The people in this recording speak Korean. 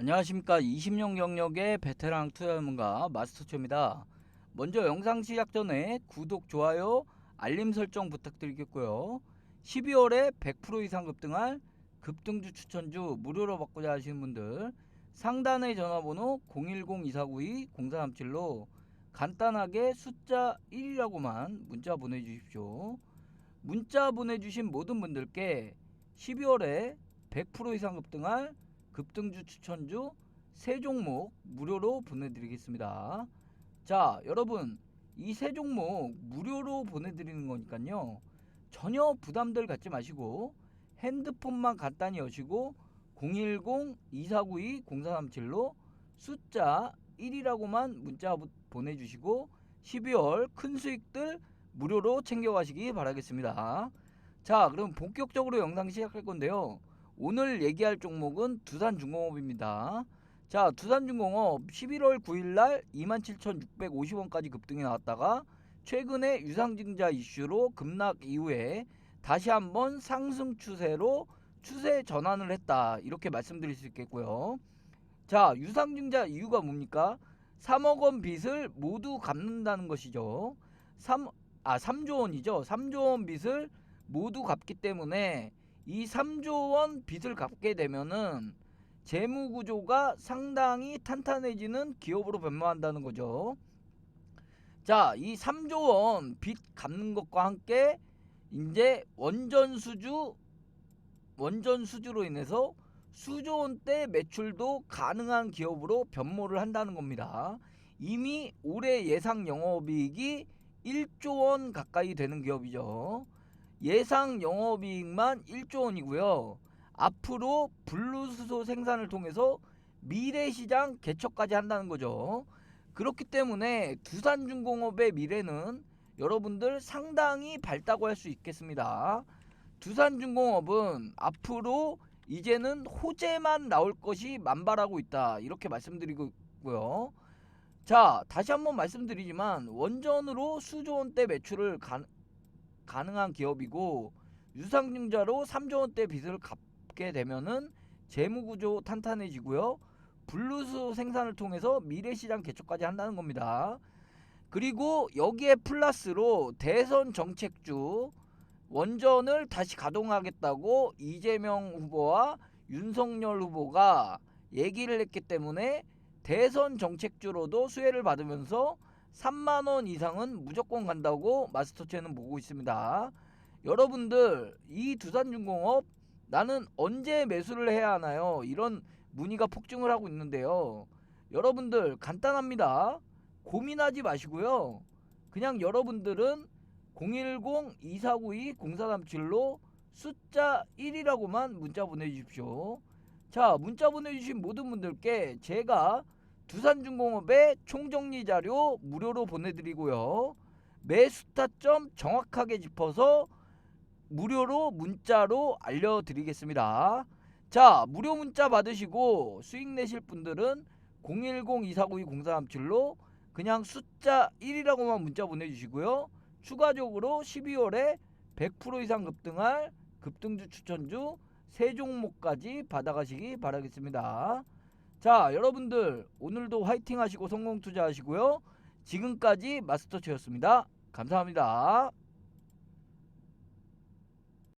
안녕하십니까. 20년 경력의 베테랑 투자 전문가 마스터초입니다. 먼저 영상 시작 전에 구독 좋아요 알림 설정 부탁드리겠고요. 12월에 100% 이상 급등할 급등주 추천주 무료로 받고자 하시는 분들 상단의 전화번호 010-2492-0437로 간단하게 숫자 1이라고만 문자 보내주십시오. 문자 보내주신 모든 분들께 12월에 100% 이상 급등할 급등주 추천주 세 종목 무료로 보내드리겠습니다. 자, 여러분 이 세 종목 무료로 보내드리는 거니까요. 전혀 부담들 갖지 마시고 핸드폰만 간단히 여시고 010-2492-0437로 숫자 1이라고만 문자 보- 보내주시고 12월 큰 수익들 무료로 챙겨가시기 바라겠습니다. 자, 그럼 본격적으로 영상 시작할 건데요. 오늘 얘기할 종목은 두산중공업입니다. 자, 두산중공업 11월 9일 날 27,650원까지 급등이 나왔다가 최근에 유상증자 이슈로 급락 이후에 다시 한번 상승 추세로 추세 전환을 했다. 이렇게 말씀드릴 수 있겠고요. 자, 유상증자 이유가 뭡니까? 3억 원 빚을 모두 갚는다는 것이죠. 3, 아, 3조 원이죠. 3조 원 빚을 모두 갚기 때문에 이 3조 원 빚을 갚게 되면은 재무 구조가 상당히 탄탄해지는 기업으로 변모한다는 거죠. 자, 이 3조 원 빚 갚는 것과 함께 이제 원전 수주 원전 수주로 인해서 수조 원대 매출도 가능한 기업으로 변모를 한다는 겁니다. 이미 올해 예상 영업이익이 1조 원 가까이 되는 기업이죠. 예상 영업이익만 1조 원이고요. 앞으로 분루수소 생산을 통해서 미래시장 개척까지 한다는 거죠. 그렇기 때문에 두산중공업의 미래는 여러분들 상당히 밝다고 할 수 있겠습니다. 두산중공업은 앞으로 이제는 호재만 나올 것이 만발하고 있다. 이렇게 말씀드리고요. 자, 다시 한번 말씀드리지만 원전으로 수조 원대 매출을 가, 가능한 기업이고 유상증자로 3조 원대 빚을 갚게 되면은 재무 구조 탄탄해지고요. 블루수 생산을 통해서 미래시장 개척까지 한다는 겁니다. 그리고 여기에 플러스로 대선 정책주 원전을 다시 가동하겠다고 이재명 후보와 윤석열 후보가 얘기를 했기 때문에 대선 정책주로도 수혜를 받으면서 3만 원 이상은 무조건 간다고 마스터체는 보고 있습니다. 여러분들 이 두산중공업 나는 언제 매수를 해야 하나요? 이런 문의가 폭증을 하고 있는데요. 여러분들 간단합니다. 고민하지 마시고요. 그냥 여러분들은 010-2492-0437로 숫자 1이라고만 문자 보내주십시오. 자, 문자 보내주신 모든 분들께 제가 두산중공업의 총정리 자료 무료로 보내드리고요. 매수 타점 정확하게 짚어서 무료로 문자로 알려드리겠습니다. 자, 무료 문자 받으시고 수익 내실 분들은 010-2492-0437로 그냥 숫자 1이라고만 문자 보내주시고요. 추가적으로 12월에 100% 이상 급등할 급등주 추천주 세 종목까지 받아가시기 바라겠습니다. 자, 여러분들 오늘도 화이팅 하시고 성공 투자하시고요. 지금까지 마스터체였습니다. 감사합니다.